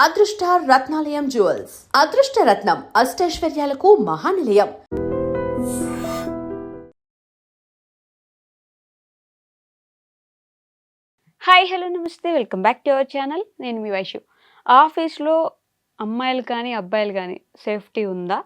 అదృష్ట రత్నాలయం జ్యువెల్స్. అదృష్ట రత్నం అష్టైశ్వర్యాలకు మహానిలయం. హాయ్ హలో నమస్తే. Welcome back to our channel. నేను మీ వైషు. ఆఫీస్లో అమ్మాయిలు కానీ అబ్బాయిలు కానీ సేఫ్టీ ఉందా?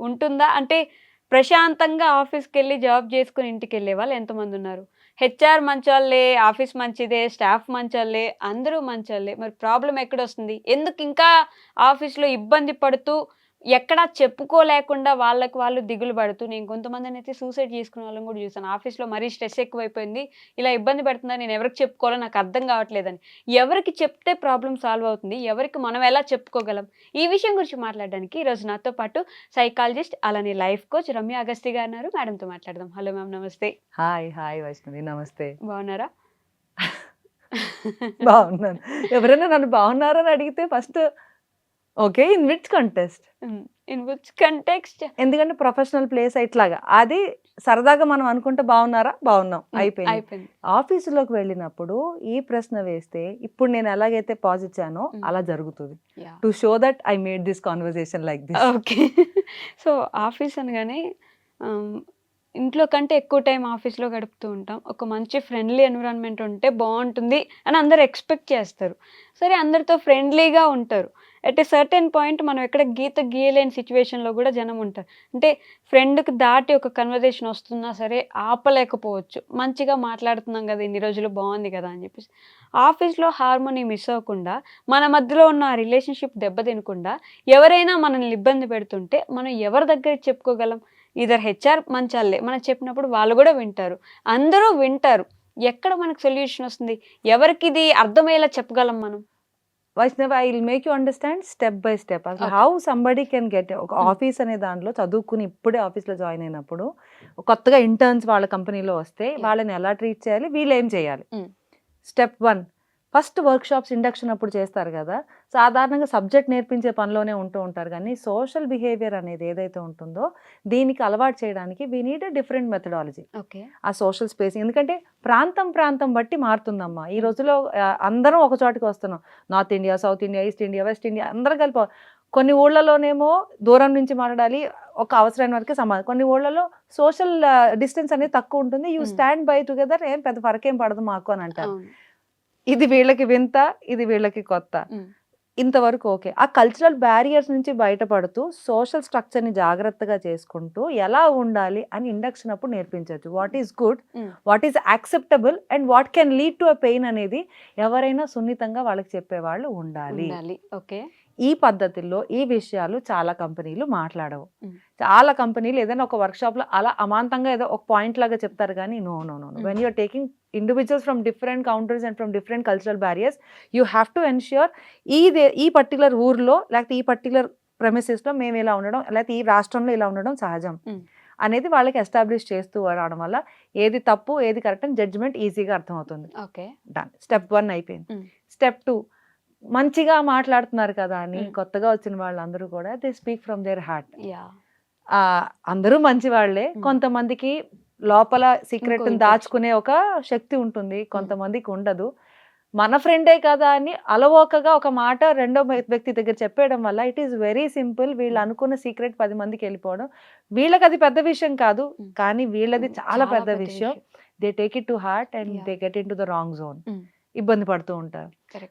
ఉంటుందా? అంటే ప్రశాంతంగా ఆఫీస్కి వెళ్ళి జాబ్ చేసుకుని ఇంటికి వెళ్ళే వాళ్ళు ఎంతమంది ఉన్నారు? హెచ్ఆర్ మంచోళ్ళే ఆఫీస్ మంచిదే స్టాఫ్ మంచోళ్ళే అందరూ మంచోళ్ళే మరి ప్రాబ్లం ఎక్కడ వస్తుంది ఎందుకు ఇంకా ఆఫీస్లో ఇబ్బంది పడుతూ ఎక్కడా చెప్పుకోలేకుండా వాళ్ళకి వాళ్ళు దిగులు పడుతూ నేను కొంతమందిని అయితే సూసైడ్ చేసుకునే వాళ్ళని కూడా చూసాను ఆఫీస్లో మరీ స్ట్రెస్ ఎక్కువైపోయింది. ఇలా ఇబ్బంది పడుతుందా నేను ఎవరికి చెప్పుకోవాలో నాకు అర్థం కావట్లేదని. ఎవరికి చెప్తే ప్రాబ్లం సాల్వ్ అవుతుంది ఎవరికి మనం ఎలా చెప్పుకోగలం? ఈ విషయం గురించి మాట్లాడడానికి ఈరోజు నాతో పాటు సైకాలజిస్ట్ అలానే లైఫ్ కోచ్ రమ్య అగస్తి గారు ఉన్నారు. మేడంతో మాట్లాడదాం. హలో మ్యామ్ నమస్తే. హాయ్ హాయ్ వైష్ణవి నమస్తే. బాగున్నారా? బాగున్నాను. ఎవరైనా నన్ను బాగున్నారని అడిగితే first okay in which contest? In which context? ఎందుకంటే ప్రొఫెషనల్ ప్లేస్ ఇట్లాగా. అది సరదాగా మనం అనుకుంటే బాగున్నారా? బాగున్నాం. అయిపోయింది. అయిపోయింది. ఆఫీసులోకి వెళ్ళినప్పుడు ఈ ప్రశ్న వేస్తే ఇప్పుడు నేను ఎలాగైతే పాజ్ ఇచ్చానో. అలా జరుగుతుంది. To show that I made this conversation like this. Okay. So office అనగానే ఇంట్లో కంటే ఎక్కువ టైం ఆఫీస్లో గడుపుతూ ఉంటాం. ఒక మంచి ఫ్రెండ్లీ ఎన్విరాన్మెంట్ ఉంటే బాగుంటుంది అని అందరు ఎక్స్పెక్ట్ చేస్తారు. సరే అందరితో ఫ్రెండ్లీగా ఉంటారు. అట్ ఏ సర్టెన్ పాయింట్ మనం ఎక్కడ గీత గీయలేని సిచ్యువేషన్లో కూడా జనం ఉంటారు. అంటే ఫ్రెండ్కి దాటి ఒక కన్వర్జేషన్ వస్తున్నా సరే ఆపలేకపోవచ్చు. మంచిగా మాట్లాడుతున్నాం కదా ఇన్ని రోజులు బాగుంది కదా అని చెప్పేసి. ఆఫీస్లో హార్మోనీ మిస్ అవ్వకుండా మన మధ్యలో ఉన్న ఆ రిలేషన్షిప్ దెబ్బతినకుండా ఎవరైనా మనల్ని ఇబ్బంది పెడుతుంటే మనం ఎవరి దగ్గర చెప్పుకోగలం? ఇద్దరు హెచ్ఆర్ మంచాలే మనం చెప్పినప్పుడు వాళ్ళు కూడా వింటారు. అందరూ వింటారు. ఎక్కడ మనకు సొల్యూషన్ వస్తుంది? ఎవరికి ఇది అర్థమయ్యేలా చెప్పగలం మనం? Vaishnav I will make you understand step by step అసలు. హౌ సంబడి కెన్ గెట్ ఒక Mm. ఆఫీస్ అనే దాంట్లో చదువుకుని ఇప్పుడే ఆఫీస్లో జాయిన్ అయినప్పుడు కొత్తగా ఇంటర్న్స్ వాళ్ళ కంపెనీలో వస్తే Yeah. వాళ్ళని ఎలా ట్రీట్ చేయాలి వీళ్ళు ఏం చేయాలి Mm. Step one first workshops induction అప్పుడు చేస్తారు కదా. సాధారణంగా సబ్జెక్ట్ నేర్పించే పనిలోనే ఉంటూ ఉంటారు. కానీ సోషల్ బిహేవియర్ అనేది ఏదైతే ఉంటుందో దీనికి అలవాటు చేయడానికి we need different methodology okay. ఆ సోషల్ స్పేస్ ఎందుకంటే ప్రాంతం ప్రాంతం బట్టి మారుతుందమ్మా. ఈ రోజుల్లో ఆ, అందరం ఒక చోటికి వస్తున్నాం. North India south India east India west India అందరం కలిపి కొన్ని ఊళ్ళలోనేమో దూరం నుంచి మాట్లాడాలి ఒక అవసరమైన వరకు సమాధానం కొన్ని ఊళ్ళలో సోషల్ డిస్టెన్స్ అనేది తక్కువ ఉంటుంది. యూ. స్టాండ్ బై టుగెదర్ ఏం పెద్ద ఫరకేం పడదు మాకు అని అంటారు. ఇది వీళ్ళకి వింత ఇది వీళ్ళకి కొత్త. ఇంతవరకు ఓకే. ఆ కల్చరల్ బ్యారియర్స్ నుంచి బయటపడుతూ సోషల్ స్ట్రక్చర్ని జాగ్రత్తగా చేసుకుంటూ ఎలా ఉండాలి అని ఇండక్షన్ అప్పుడు నేర్పించవచ్చు. What is good. What is acceptable and what can lead to a pain అనేది ఎవరైనా సున్నితంగా వాళ్ళకి చెప్పేవాళ్ళు ఉండాలి. ఓకే. ఈ పద్ధతుల్లో ఈ విషయాలు చాలా కంపెనీలు మాట్లాడవు. చాలా కంపెనీలు ఏదైనా ఒక వర్క్షాప్లో అలా అమాంతంగా ఏదో ఒక పాయింట్ లాగా చెప్తారు కానీ no no no. When you're taking individuals from different counters and from different cultural barriers you have to ensure ఈ దే- ఈ పర్టికులర్ ఊర్లో లేకపోతే ఈ పర్టికులర్లో మేము ఇలా ఉండడం లేకపోతే ఈ రాష్ట్రంలో ఇలా ఉండడం సహజం. అనేది వాళ్ళకి ఎస్టాబ్లిష్ చేస్తూ రావడం వల్ల ఏది తప్పు ఏది కరెక్ట్ అని జడ్జ్మెంట్ ఈజీగా అర్థమవుతుంది ఓకే డన్ స్టెప్ వన్ అయిపోయింది. స్టెప్ టూ మంచిగా మాట్లాడుతున్నారు కదా అని. కొత్తగా వచ్చిన వాళ్ళందరూ కూడా they speak from their heart అందరూ మంచి వాళ్ళే. కొంతమందికి లోపల సీక్రెట్ దాచుకునే ఒక శక్తి ఉంటుంది కొంతమందికి ఉండదు. మన ఫ్రెండే కదా అని అలవోకగా ఒక మాట రెండో వ్య- వ్యక్తి దగ్గర చెప్పేయడం వల్ల ఇట్ ఈస్ వెరీ సింపుల్ వీళ్ళు అనుకున్న సీక్రెట్ పది మందికి వెళ్ళిపోవడం. వీళ్ళకి అది పెద్ద విషయం కాదు. కానీ వీళ్ళది చాలా పెద్ద విషయం. They take it to heart and. They get into the wrong zone. ఇబ్బంది పడుతూ ఉంటారు.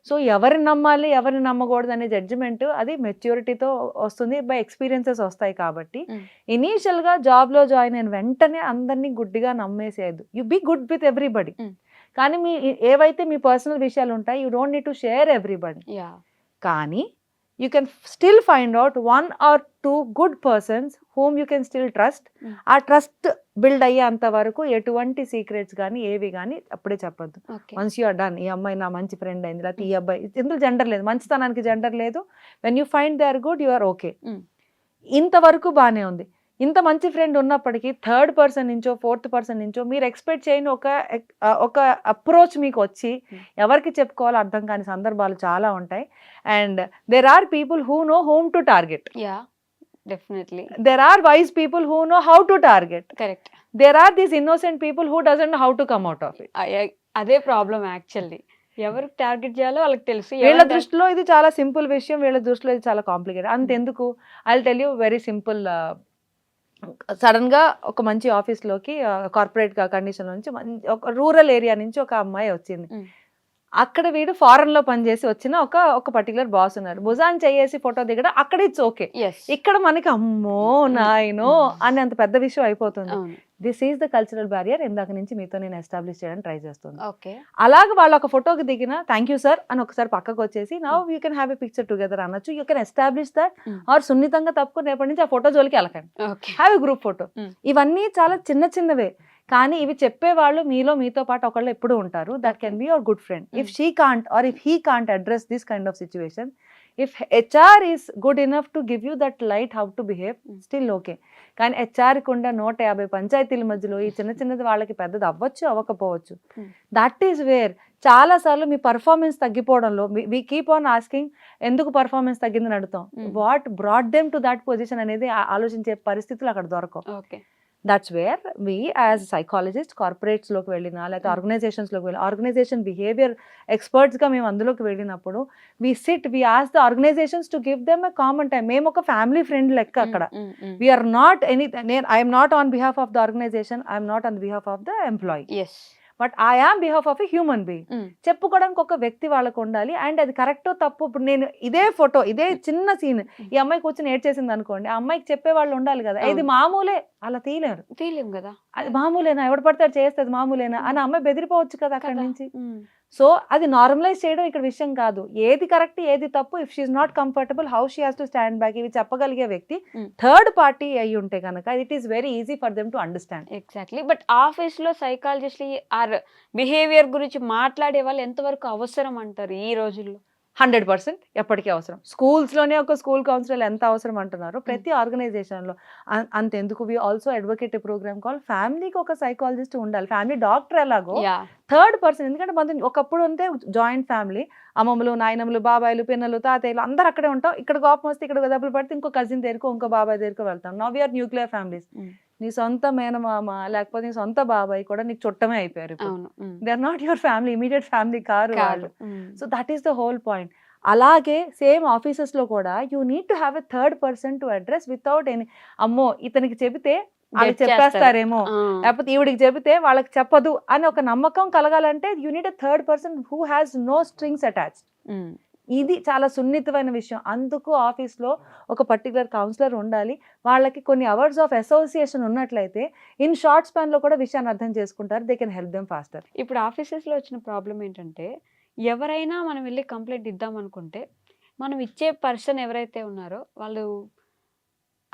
సో ఎవరిని నమ్మాలి ఎవరిని నమ్మకూడదు అనే జడ్జిమెంట్ అది మెచ్యూరిటీతో వస్తుంది బై ఎక్స్పీరియన్సెస్ వస్తాయి కాబట్టి Mm. ఇనీషియల్గా జాబ్లో జాయిన్ అయిన వెంటనే అందరినీ గుడ్డిగా నమ్మేసేయద్దు. You be good with everybody. కానీ మీ ఏవైతే మీ పర్సనల్ విషయాలు ఉంటాయి you don't need to share everybody కానీ you can still find out one or two good persons whom you can still trust. ఆ ట్రస్ట్ బిల్డ్ అయ్యేంత వరకు ఎటువంటి సీక్రెట్స్ కానీ ఏవి కానీ అప్పుడే చెప్పొద్దు. వన్స్ యూ ఆర్ డన్ ఈ అమ్మాయి నా మంచి ఫ్రెండ్ అయింది లేకపోతే ఈ అబ్బాయి ఇందులో జెండర్ లేదు మంచితనానికి జెండర్ లేదు. When you find they are good you are okay. ఇంతవరకు బాగానే ఉంది. ఇంత మంచి ఫ్రెండ్ ఉన్నప్పటికీ థర్డ్ పర్సన్ నుంచో ఫోర్త్ పర్సన్ నుంచో మీరు ఎక్స్పెక్ట్ చేయని ఒక ఒక అప్రోచ్ మీకు వచ్చి Mm. ఎవరికి చెప్పుకోవాలో అర్థం కాని సందర్భాలు చాలా ఉంటాయి. And there are people who know how to target yeah definitely there are wise people who know how to target correct there are these innocent people who doesn't how to come out of it అదే problem actually ఎవరికి target చేయాలో వాళ్ళకి తెలుసు. వీళ్ళ దృష్టిలో ఇది చాలా simple విషయం వీళ్ళ దృష్టిలో ఇది చాలా కాంప్లికేటెడ్ అంతెందుకు? I tell you very simple సడన్గా ఒక మంచి ఆఫీస్లోకి కార్పొరేట్ కండిషన్ నుంచి మంచి ఒక రూరల్ ఏరియా నుంచి ఒక అమ్మాయి వచ్చింది. అక్కడ వీడు ఫారెన్లో పనిచేసి వచ్చిన ఒక ఒక పర్టికులర్ బాస్ ఉన్నారు భుజాన్ చేసి ఫోటో దిగడం అక్కడ ఇట్స్ ఓకే. ఇక్కడ మనకి అమ్మో నాయనో అని అంత పెద్ద విషయం అయిపోతుంది. This is the cultural barrier ఇందాక నుంచి మీతో నేను ఎస్టాబ్లిష్ చేయడానికి ట్రై చేస్తుంది అలాగ వాళ్ళు ఒక ఫోటోకి దిగిన థ్యాంక్ యూ సార్ అని ఒకసారి పక్కకు వచ్చేసి now you can have a picture together అనొచ్చు. You can establish that. Or సున్నితంగా తప్పుకుని రేపటి నుంచి ఆ ఫోటో జోలికి వెళ్ళకండి. Have a group photo. ఇవన్నీ చాలా చిన్న చిన్నవే. కానీ ఇవి చెప్పేవాళ్ళు మీలో మీతో పాటు ఒకళ్ళు ఎప్పుడు ఉంటారు. That can be your good friend if she can't or if he can't address this kind of situation if HR is good enough to give you that light how to behave. Still okay కానీ HR కుండా నూట యాభై పంచాయతీల మధ్యలో ఈ చిన్న చిన్నది వాళ్ళకి పెద్దది అవ్వచ్చు అవ్వకపోవచ్చు. దట్ ఈస్ వేర్ చాలా సార్లు మీ పర్ఫార్మెన్స్ తగ్గిపోవడంలో వి కీప్ ఆన్ ఆస్కింగ్ ఎందుకు పర్ఫార్మెన్స్ తగ్గిందని అడుగుతాం. What brought them to that position అనేది ఆలోచించే పరిస్థితులు అక్కడ దొరకవు. Okay that's where we as psychologist కార్పొరేట్స్లోకి వెళ్ళినా లేకపోతే. ఆర్గనైజేషన్స్లోకి వెళ్ళి ఆర్గనైజేషన్ బిహేవియర్ ఎక్స్పర్ట్స్గా మేము అందులోకి వెళ్ళినప్పుడు we sit we ask the organisations to give them a common time మేము ఒక ఫ్యామిలీ ఫ్రెండ్ లెక్క అక్కడ. వీఆర్ నాట్ ఎనీ నేను I'm not on behalf of the organisation I'm not on behalf of the employee but I am behalf of a human being చెప్పుకోవడానికి ఒక వ్యక్తి వాళ్ళకు ఉండాలి. అండ్ అది కరెక్టో తప్పు? ఇప్పుడు నేను ఇదే ఫోటో ఇదే చిన్న సీన్ ఈ అమ్మాయి కూర్చొని ఏడ్ చేసింది అనుకోండి ఆ అమ్మాయికి చెప్పే వాళ్ళు ఉండాలి కదా. ఇది. మామూలే. అలా తీయలేరు. తీయలేం కదా. అది మామూలేనా? ఎవడు పడతాడు చేస్తుంది మామూలేనా? అని ఆ అమ్మాయి బెదిరిపోవచ్చు కదా అక్కడి. నుంచి. సో అది నార్మలైజ్ చేయడం ఇక్కడ విషయం కాదు. ఏది కరెక్ట్ ఏది తప్పు if she's not comfortable how she has to stand back ఇవి చెప్పగలిగే వ్యక్తి. థర్డ్ పార్టీ అయి ఉంటే కనుక it is very easy for them to understand exactly but ఆఫీస్లో సైకాలజిస్ట్ ఆర్ బిహేవియర్ గురించి మాట్లాడే వాళ్ళు ఎంతవరకు అవసరం అంటారు ఈ రోజుల్లో? హండ్రెడ్ పర్సెంట్ ఎప్పటికీ అవసరం. స్కూల్స్లోనే ఒక స్కూల్ కౌన్సిలర్ ఎంత అవసరం అంటున్నారు ప్రతి ఆర్గనైజేషన్లో. అంతెందుకు we also advocate programme call ఫ్యామిలీకి ఒక సైకాలజిస్ట్ ఉండాలి. ఫ్యామిలీ డాక్టర్ ఎలాగో థర్డ్ పర్సన్ ఎందుకంటే మన ఒకప్పుడు ఉంటే జాయింట్ ఫ్యామిలీ అమ్మమ్మలు నాయనమ్మలు బాబాయిలు పిన్నలు తాతయ్యలు అందరు అక్కడే ఉంటాం. ఇక్కడ కోపం వస్తే ఇక్కడ దెబ్బలు పడితే ఇంకో కజిన్ దగ్గరకు ఇంకో బాబాయ్ దగ్గరకు వెళ్తాం. Now are nuclear families. నీ సొంత మేనమామ లేకపోతే నీ సొంత బాబాయ్ కూడా నీకు చుట్టమే అయిపోయారు. They are not your family immediate family car వాళ్ళు. So that is the whole point అలాగే సేమ్ ఆఫీసెస్లో కూడా you need to have a third person to address without any అమ్మో ఇతనికి చెబితే వాళ్ళు. చెప్పేస్తారేమో. లేకపోతే ఈవిడికి చెబితే వాళ్ళకి చెప్పదు అని ఒక నమ్మకం కలగాలంటే you need a third person who has no strings attach um. ఇది చాలా సున్నితమైన విషయం. అందుకు ఆఫీస్లో ఒక పర్టికులర్ కౌన్సిలర్ ఉండాలి. వాళ్ళకి కొన్ని అవర్స్ ఆఫ్ అసోసియేషన్ ఉన్నట్లయితే ఇన్ షార్ట్ స్పాన్లో కూడా విషయాన్ని అర్థం చేసుకుంటారు. They can help them faster. ఇప్పుడు ఆఫీసెస్లో వచ్చిన ప్రాబ్లం ఏంటంటే ఎవరైనా మనం వెళ్ళి కంప్లైంట్ ఇద్దాం అనుకుంటే మనం ఇచ్చే పర్సన్ ఎవరైతే ఉన్నారో వాళ్ళు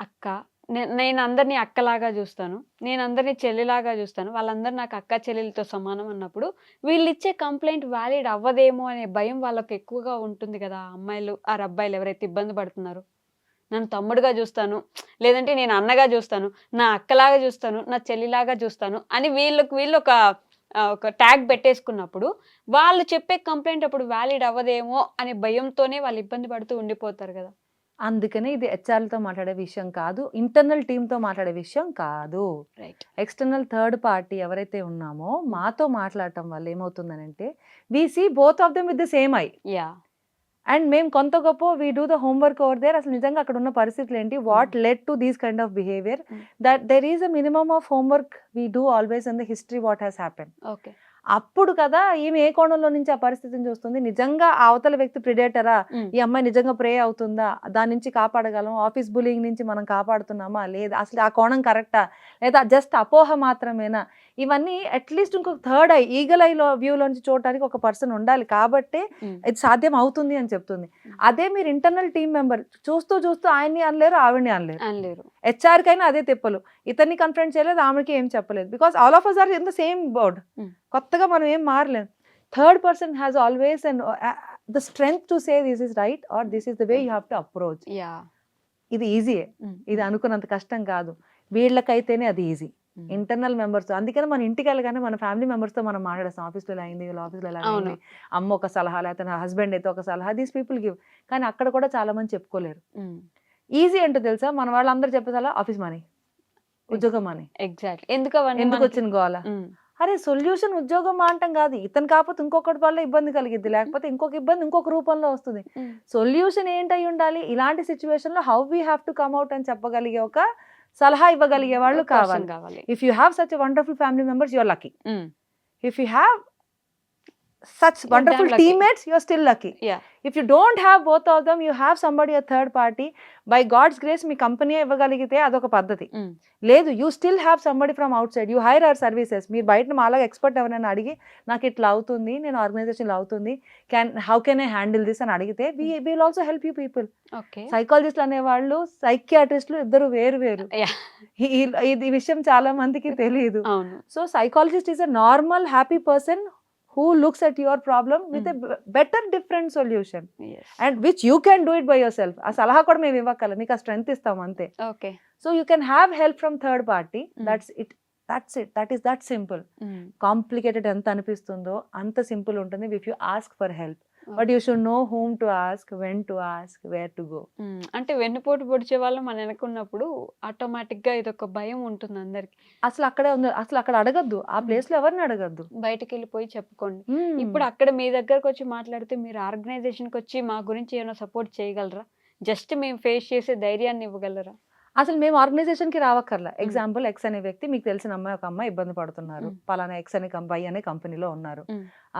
అక్క నేను అందరినీ అక్కలాగా చూస్తాను. నేను అందరినీ చెల్లిలాగా చూస్తాను. వాళ్ళందరూ నాకు అక్క చెల్లెలతో సమానం అన్నప్పుడు వీళ్ళు ఇచ్చే కంప్లైంట్ వ్యాలిడ్ అవ్వదేమో అనే భయం వాళ్ళకి ఎక్కువగా ఉంటుంది కదా అమ్మాయిలు ఆ అబ్బాయిలు ఎవరైతే ఇబ్బంది పడుతున్నారో. నన్ను తమ్ముడుగా చూస్తాను లేదంటే నేను అన్నగా చూస్తాను నా అక్కలాగా చూస్తాను నా చెల్లిలాగా చూస్తాను అని వీళ్ళకి వీళ్ళు ఒక ఒక ట్యాగ్ పెట్టేసుకున్నప్పుడు వాళ్ళు చెప్పే కంప్లైంట్ అప్పుడు వ్యాలిడ్ అవ్వదేమో అనే భయంతోనే వాళ్ళు ఇబ్బంది పడుతూ ఉండిపోతారు కదా. అందుకనే ఇది హెచ్ఆర్లతో మాట్లాడే విషయం కాదు ఇంటర్నల్ టీంతో మాట్లాడే విషయం కాదు. రైట్. ఎక్స్టర్నల్ థర్డ్ పార్టీ ఎవరైతే ఉన్నామో మాతో మాట్లాడటం వల్ల ఏమవుతుందనంటే we see both of them with the same eye. Yeah. And మేము కొంత గొప్ప we do the homework over there. అసలు నిజంగా అక్కడ ఉన్న పరిస్థితులు ఏంటి? What led to these kind of behaviour. That there is a minimum of homework we do always in the history what has happen okay అప్పుడు కదా ఈమె ఏ కోణంలో నుంచి ఆ పరిస్థితిని చూస్తుంది. నిజంగా అవతల వ్యక్తి ప్రిడేటరా ఈ అమ్మాయి నిజంగా ప్రే అవుతుందా? దాని నుంచి కాపాడగలం ఆఫీస్ బులింగ్ నుంచి మనం కాపాడుతున్నామా? లేదా అసలు ఆ కోణం కరెక్టా లేదా జస్ట్ అపోహ మాత్రమేనా? ఇవన్నీ అట్లీస్ట్ ఇంకొక థర్డ్ ఐ ఈగల్ ఐలో వ్యూలోంచి చూడటానికి ఒక పర్సన్ ఉండాలి. కాబట్టే ఇది సాధ్యం అవుతుంది అని చెప్తుంది. అదే మీరు ఇంటర్నల్ టీం మెంబర్ చూస్తూ చూస్తూ ఆయన్ని అనలేరు ఆవిడ్ని అనలేరు. అనలేరు. హెచ్ఆర్ కైనా అదే తిప్పలు. ఇతన్ని కన్ఫరెన్స్ చేయలేదు ఆమెకి ఏం చెప్పలేదు. Because all of us are in the same board. కొత్తగా మనం ఏం మారలేదు third person has always and the strength to say this is right or this is the way you have to approach yeah ఇది ఈజీయే ఇది అనుకున్నంత కష్టం కాదు. వీళ్ళకైతేనే అది ఈజీ. ఇంటర్నల్ మెంబర్స్ అందుకని మన ఇంటికి వెళ్ళగానే మన ఫ్యామిలీ మెంబర్స్తో మనం మాట్లాడేస్తాం. ఆఫీస్లో ఇలా అయింది వీళ్ళ ఆఫీస్లో ఇలా. అయింది అమ్మ ఒక సలహా లేకపోతే నా హస్బెండ్ అయితే ఒక సలహా దీస్ పీపుల్ గివ్. కానీ అక్కడ కూడా చాలా మంది చెప్పుకోలేరు. ఈజీ ఏంటో తెలుసా? మన వాళ్ళందరూ చెప్పేసాలా ఆఫీస్ మనీ ఉద్యోగం మనీ. ఎగ్జాక్ట్ ఎందుకు ఎందుకు వచ్చిన గోల? అరే సొల్యూషన్ ఉద్యోగం మాంటం కాదు. ఇతను కాకపోతే ఇంకొకటి వల్ల ఇబ్బంది కలిగిద్ది. లేకపోతే ఇంకొక ఇబ్బంది ఇంకొక రూపంలో వస్తుంది. సొల్యూషన్ ఏంటై ఉండాలి? ఇలాంటి సిచ్యువేషన్లో how we have to come at అని చెప్పగలిగే ఒక సలహా ఇవ్వగలిగే వాళ్ళు కావాలి. If you have such wonderful family members you're lucky. If you have such You're wonderful damn lucky. Teammates you're still lucky Yeah. If you don't have both of them you have somebody a third party by God's grace me company ఇవ్వగలిగితే అదొక పద్ధతి. Mm. లేదు you still have somebody from outside you hire our services మీరు బయట మాలాగా expert ఎవరైనా అడిగి నాకు ఇట్లా అవుతుంది నేను ఆర్గనైజేషన్ అవుతుంది can how can I handle this అని అడిగితే we will also help you people సైకాలజిస్టులు అనేవాళ్ళు సైకియాట్రిస్టులు ఇద్దరు వేరు వేరు. ఈ- విషయం చాలా మందికి తెలియదు so psychologist is a normal happy person who looks at your problem with a better different solution Yes. And which you can do it by yourself ఆ సలహా కూడా మేము ఇవ్వగలం మీకు ఆ స్ట్రెంగ్త్ ఇస్తాం అంతే. Okay so you can have help from third party. That's it that's it that is that simple. Complicated ఎంత అనిపిస్తుందో అంత సింపుల్ ఉంటుంది. If you ask for help. But you should know whom to ask when to ask where to go. అంటే వెన్నుపోటు పొడిచే వాళ్ళు మన వెనకున్నప్పుడు ఆటోమేటిక్గా ఇది ఒక భయం ఉంటుంది అందరికి. అసలు అక్కడే ఉంది అసలు అక్కడ అడగద్దు. ఆ. ప్లేస్లో ఎవరిని అడగద్దు? బయటకు వెళ్ళిపోయి చెప్పుకోండి. ఇప్పుడు అక్కడ మీ దగ్గరకు వచ్చి మాట్లాడితే మీరు ఆర్గనైజేషన్కి వచ్చి మా గురించి ఏమైనా సపోర్ట్ చేయగలరా? జస్ట్ మేము ఫేస్ చేసే ధైర్యాన్ని ఇవ్వగలరా? అసలు మేము ఆర్గనైజేషన్కి రావక్కర్లా ఎగ్జాంపుల్ ఎక్స్ అనే వ్యక్తి మీకు తెలిసిన అమ్మాయి ఒక అమ్మాయి ఇబ్బంది పడుతున్నారు. పలానా ఎక్స్ అనే కంపెనీ అనే కంపెనీలో ఉన్నారు.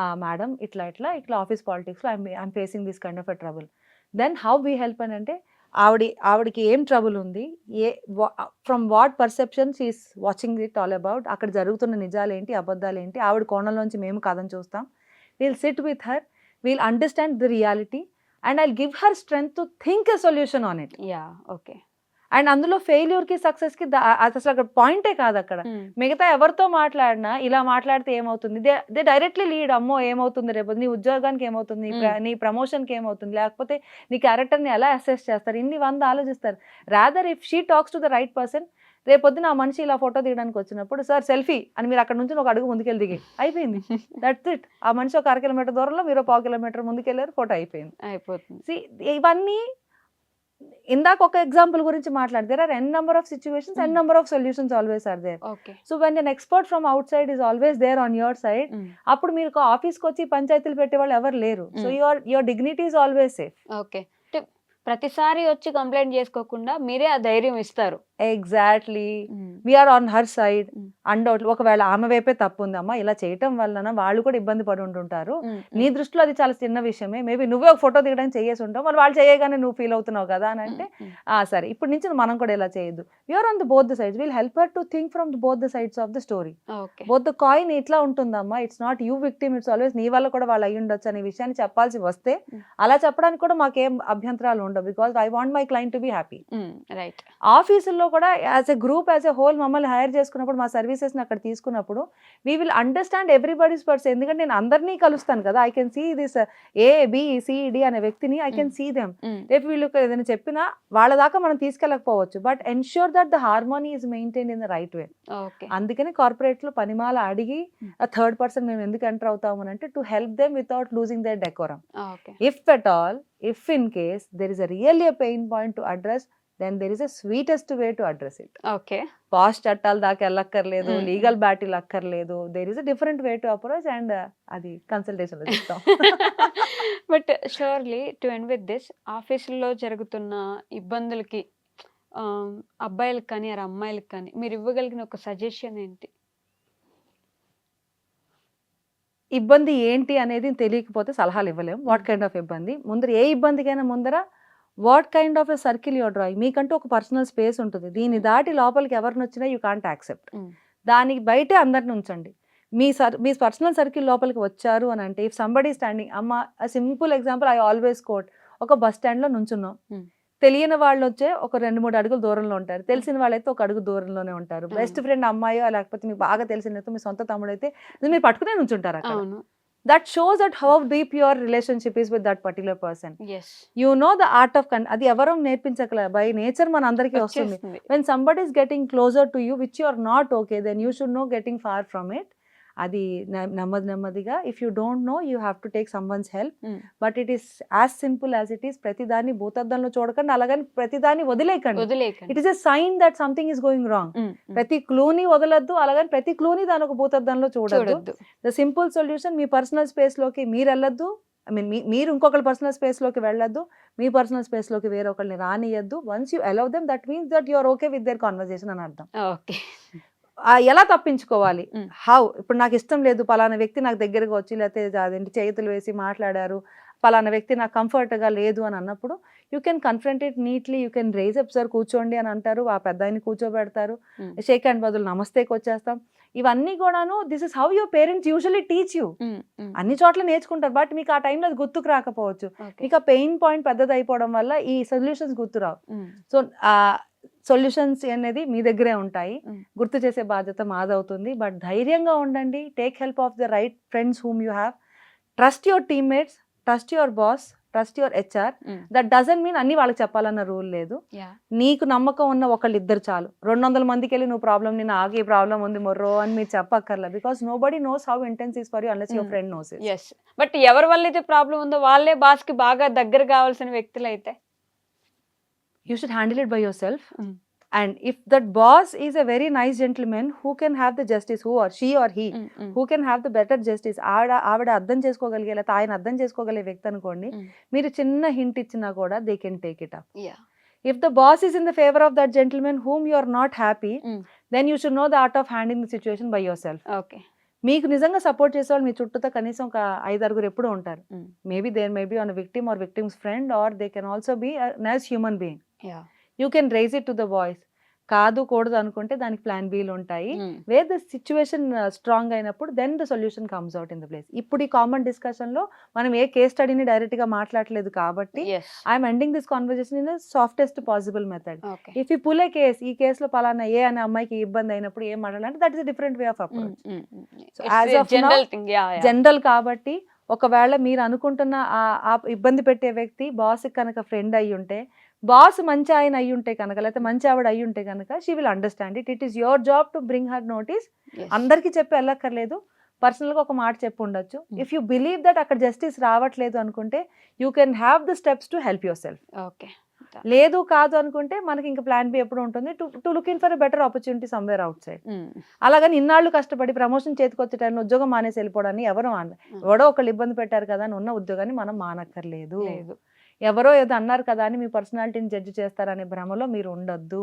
ఆ మేడం ఇట్లా ఇట్లా ఇట్లా ఆఫీస్ పాలిటిక్స్లో I'm facing this kind of a trouble. Then how we help అని అంటే ఆవిడ ఆవిడకి ఏం ట్రబుల్ ఉంది? ఏ from what perceptions is watching it all about? అక్కడ జరుగుతున్న నిజాలు ఏంటి అబద్ధాలు ఏంటి ఆవిడ కోణంలోంచి మేము కథను చూస్తాం. We'll sit with her. We'll understand the reality. And I give her strength to think a solution on it. Yeah okay. And అందులో failure కి సక్సెస్కి అసలు అక్కడ పాయింటే కాదు అక్కడ. మిగతా ఎవరితో మాట్లాడినా ఇలా మాట్లాడితే ఏమవుతుంది? దే దే డైరెక్ట్లీ లీడ్ అమ్మో ఏమవుతుంది రేపు? నీ ఉద్యోగానికి ఏమవుతుంది? నీ ప్ర- నీ ప్రమోషన్కి ఏమవుతుంది? లేకపోతే నీ క్యారెక్టర్ని ఎలా అసెస్ చేస్తారు? ఇన్ని వంద ఆలోచిస్తారు. Rather if she talks to the right person రేపొద్దున ఆ మనిషి ఇలా ఫోటో తీయడానికి వచ్చినప్పుడు సార్ సెల్ఫీ అని మీరు అక్కడ నుంచి ఒక అడుగు ముందుకెళ్ళి దిగి. అయిపోయింది. దట్స్ ఇట్ ఆ మనిషి ఒక అర కిలోమీటర్ దూరంలో మీరు పావు కిలోమీటర్ ముందుకెళ్ళారు ఫోటో అయిపోయింది. అయిపోతుంది. ఇవన్నీ ఇందాక ఒక ఎగ్జాంపుల్ గురించి మాట్లాడు. There are n number of situations n. Number of solutions always are there so when an expert from outside is always there on your side అప్పుడు మీరు ఆఫీస్కి వచ్చి పంచాయతీలు పెట్టే వాళ్ళు ఎవరు లేరు. So. Your your dignity is always safe okay ప్రతిసారి వచ్చి కంప్లైంట్ చేసుకోకుండా మీరే ఆ ధైర్యం ఇస్తారు. Exactly we're on her side Mm. అండౌట్ ఒకవేళ ఆమె వైపే తప్పు ఉందమ్మా ఇలా చేయటం వలన వాళ్ళు కూడా ఇబ్బంది పడి ఉంటుంటారు నీ దృష్టిలో అది చాలా చిన్న విషయమే. మేబీ నువ్వే ఒక ఫోటో దిగడానికి చేయేసి ఉంటావు. మరి వాళ్ళు చేయగానే నువ్వు ఫీల్ అవుతున్నావు కదా అని అంటే ఆ సరే. ఇప్పటి నుంచి మనం కూడా ఇలా చేయొద్దు. You're on the both the sides will help her to think from both the sides of the story both the coin ఇట్లా ఉంటుందమ్మా. It's not you victim it's always నీ వల్ల కూడా వాళ్ళు అయ్యి ఉండొచ్చు అనే విషయాన్ని చెప్పాల్సి వస్తే Mm. అలా చెప్పడానికి కూడా మాకేం అభ్యంతరాలు ఉండవు. Because I want my client to be happy right ఆఫీసుల్లో కూడా as a group as a whole మమ్మల్ని హైర్ చేసుకున్నప్పుడు మా సర్వీసెస్ని అక్కడ తీసుకున్నప్పుడు we will understand everybody's purse ఎందుకంటే నేను అందరినీ కలుస్తాను కదా. I can see this A B అనే వ్యక్తిని ఐ కెన్. సీ దెమ్ రేపు వీళ్ళకి ఏదైనా చెప్పినా వాళ్ళ దాకా మనం తీసుకెళ్ళకపోవచ్చు. But ensure that the harmony is maintain in the right way అందుకని కార్పొరేట్లో పనిమాల అడిగి థర్డ్ పర్సన్ మేము ఎందుకు ఎంటర్ అవుతాము అని అంటే to help them without losing their decorum if at all if in case there is a really a pain point to address then there is a sweetest way to address it okay past చట్టాల దాకా వెళ్ళక్కర్లేదు. Legal battle అక్కర్లేదు. There is a different way to approach and అది consultation చెప్తాం. But surely to end with this ఆఫీసుల్లో జరుగుతున్న ఇబ్బందులకి ఆ, అబ్బాయిలకు కానీ ఆ అమ్మాయిలకు కానీ మీరు ఇవ్వగలిగిన ఒక సజెషన్ ఏంటి? ఇబ్బంది ఏంటి అనేది తెలియకపోతే సలహాలు ఇవ్వలేము వాట్ కైండ్ ఆఫ్ ఇబ్బంది? ముందర ఏ ఇబ్బందికైనా ముందర what kind of a circle your drawing? మీకంటూ ఒక పర్సనల్ స్పేస్ ఉంటుంది. దీన్ని దాటి లోపలికి ఎవరిని వచ్చినా యూ కాంట్ యాక్సెప్ట్. Mm. దానికి బయటే అందరిని ఉంచండి. మీ సర్ మీ పర్సనల్ సర్కిల్ లోపలికి వచ్చారు అని అంటే ఇఫ్ సంబడీ స్టాండింగ్ అమ్మ simple example I always quote ఒక బస్ స్టాండ్లో నుంచున్నాం. Mm. తెలియని వాళ్ళు వచ్చే ఒక రెండు మూడు అడుగులు దూరంలో ఉంటారు. తెలిసిన వాళ్ళైతే ఒక అడుగు దూరంలోనే ఉంటారు. బెస్ట్ ఫ్రెండ్ అమ్మాయో లేకపోతే మీకు బాగా తెలిసిన మీ సొంత తమ్ముడు అయితే మీరు పట్టుకునే నుంచుంటారు అక్కడ. That shows that how deep your relationship is with that particular person you know the art of con అది ఎవరూ నేర్పించకలే. బై నేచర్ మన అందరికీ వస్తుంది. When somebody is getting closer to you which you are not okay then you should know getting far from it అది నెమ్మది నెమ్మదిగా. If you don't know you have to take someone's help. But it is as simple as it is ప్రతిదాన్ని భూతద్దంలో చూడకండి. అలాగని ప్రతిదాన్ని వదిలేయకండి. వదిలేకండి it is a sign that something is going wrong. ప్రతి క్లూని వదలద్దు. అలాగని ప్రతి క్లూని దాని ఒక భూతద్దంలో చూడద్దు. ద సింపుల్ సొల్యూషన్ మీ పర్సనల్ స్పేస్లోకి మీరు వెళ్ళొద్దు ఐ మీన్ మీరు ఇంకొకరి పర్సనల్ స్పేస్లోకి వెళ్ళొద్దు. మీ పర్సనల్ స్పేస్లోకి వేరే ఒకరిని రానియద్దు. Once you allow them that means that you're okay with their conversation అని అర్థం. ఓకే. ఎలా తప్పించుకోవాలి. హౌ ఇప్పుడు నాకు ఇష్టం లేదు పలానా వ్యక్తి నాకు దగ్గరకు వచ్చి లేకపోతే అదేంటి చేతులు వేసి మాట్లాడారు పలానా వ్యక్తి నాకు కంఫర్ట్గా లేదు అని అన్నప్పుడు you can confront it neatly you can raise up sir కూర్చోండి అని అంటారు ఆ పెద్ద ఆయన్ని కూర్చోబెడతారు. షేక్ హ్యాండ్ బదులు నమస్తేకి వచ్చేస్తాం ఇవన్నీ కూడాను this is how your parents usually teach you. అన్ని చోట్ల నేర్చుకుంటారు బట్ మీకు ఆ టైంలో అది గుర్తుకు రాకపోవచ్చు. మీకు ఆ పెయిన్ పాయింట్ పెద్దది అయిపోవడం వల్ల ఈ సొల్యూషన్స్ గుర్తురావు సో సొల్యూషన్స్ అనేది మీ దగ్గరే ఉంటాయి. గుర్తు చేసే బాధ్యత మాదవుతుంది. బట్ ధైర్యంగా ఉండండి. Take help of the right friends whom you have trust your teammates trust your boss trust your HR. That doesn't mean అన్ని వాళ్ళకి చెప్పాలన్న రూల్ లేదు. నీకు నమ్మకం ఉన్న ఒకళ్ళు ఇద్దరు చాలు. రెండు వందల మందికి వెళ్ళి నువ్వు ప్రాబ్లం నేను ఆగే ప్రాబ్లం ఉంది మొర్రో అని మీరు చెప్పక్కర్లా. Because nobody knows how intense is for you unless your. Friend knows yes but ఎవరి వల్ల అయితే ప్రాబ్లం ఉందో వాళ్ళే బాస్కి బాగా దగ్గర కావాల్సిన వ్యక్తులు అయితే you should handle it by yourself Mm. and if that boss is a very nice gentleman who can have the justice who or she or he um, um, who can have the better justice ఆవిడ ఆవిడ అర్థం చేసుకోగలిగే లేకపోతే ఆయన అర్థం చేసుకోగలిగే వ్యక్తి అనుకోండి ఉమ్. మీరు చిన్న హింట్ ఇచ్చినా కూడా they can take it up Yeah. If the boss is in the favour of that gentlemen whom you are not happy. Then you should know the art of handling the situation by yourself okay మీకు నిజంగా support చేసేవాళ్ళు మీ చుట్టూతో కనీసం ఒక ఐదారుగురు ఎప్పుడూ ఉంటారు. Maybe there may be on victim or victim's friend or they can also be nice human being yeah you can raise it to the voice కాదు కూడదు అనుకుంటే దానికి ప్లాన్ బీలు ఉంటాయి. వేర్ ద సిచ్యువేషన్ స్ట్రాంగ్ అయినప్పుడు then the solution comes out in the place ఇప్పుడు ఈ common డిస్కషన్లో మనం ఏ కేస్ స్టడీని డైరెక్ట్గా మాట్లాడలేదు కాబట్టి. I'm ending this conversation in softest possible method. If ఈ పుల్ కేస్ ఈ కేసులో పలానా ఏ అనే అమ్మాయికి ఇబ్బంది అయినప్పుడు ఏం మాట్లాడాలంటే that is different way of approach. General కాబట్టి ఒకవేళ మీరు అనుకుంటున్న ఆ ఇబ్బంది పెట్టే వ్యక్తి బాస్ కనుక ఫ్రెండ్ అయి ఉంటే బాస్ మంచి ఆయన అయి ఉంటే కనుక లేకపోతే మంచి ఆవిడ అయి ఉంటే కనుక she will understand it it is your job to bring her notice. అందరికీ చెప్పి వెళ్ళక్కర్లేదు. పర్సనల్గా ఒక మాట చెప్పి ఉండొచ్చు Hmm. If you believe that అక్కడ జస్టిస్ రావట్లేదు అనుకుంటే you can have the steps to help yourself Okay. లేదు కాదు అనుకుంటే మనకి ఇంకా ప్లాన్ బి ఎప్పుడు ఉంటుంది? To to look in for better opportunity somewhere outside అలాగని ఇన్నాళ్ళు కష్టపడి ప్రమోషన్ చేతికొచ్చే టైంలో ఉద్యోగం మానేసి వెళ్ళిపోవడాన్ని ఎవరు Hmm. ఎవడో ఒకళ్ళు ఇబ్బంది పెట్టారు కదా అని ఉన్న ఉద్యోగాన్ని మనం మానక్కర్లేదు. లేదు. ఎవరో ఏదో అన్నారు కదా అని మీ పర్సనాలిటీని జడ్జి చేస్తారనే భ్రమలో మీరు ఉండొద్దు.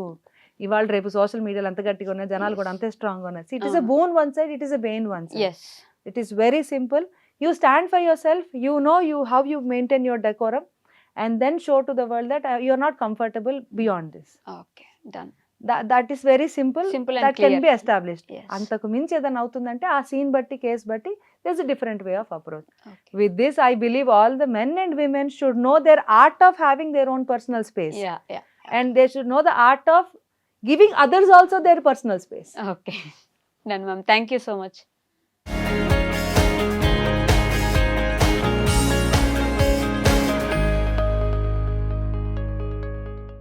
ఇవాళ రేపు సోషల్ మీడియాలో అంత గట్టిగా ఉన్నాయి జనాలు కూడా అంతే స్ట్రాంగ్ ఉన్నాయి it is a. Boon one side it is a bane one side it is very simple you stand for yourself you know you how you maintain your decorum and then show to the world that you are not comfortable beyond this okay done that is very simple simple that and can be established. అంతకు మించి ఏదైనా అవుతుందంటే ఆ scene బట్టి case బట్టి there's a different way of approach with this i believe all the men and women should know their art of having their own personal space yeah yeah and they should know the art of giving others also their personal space okay done ma'am thank you so much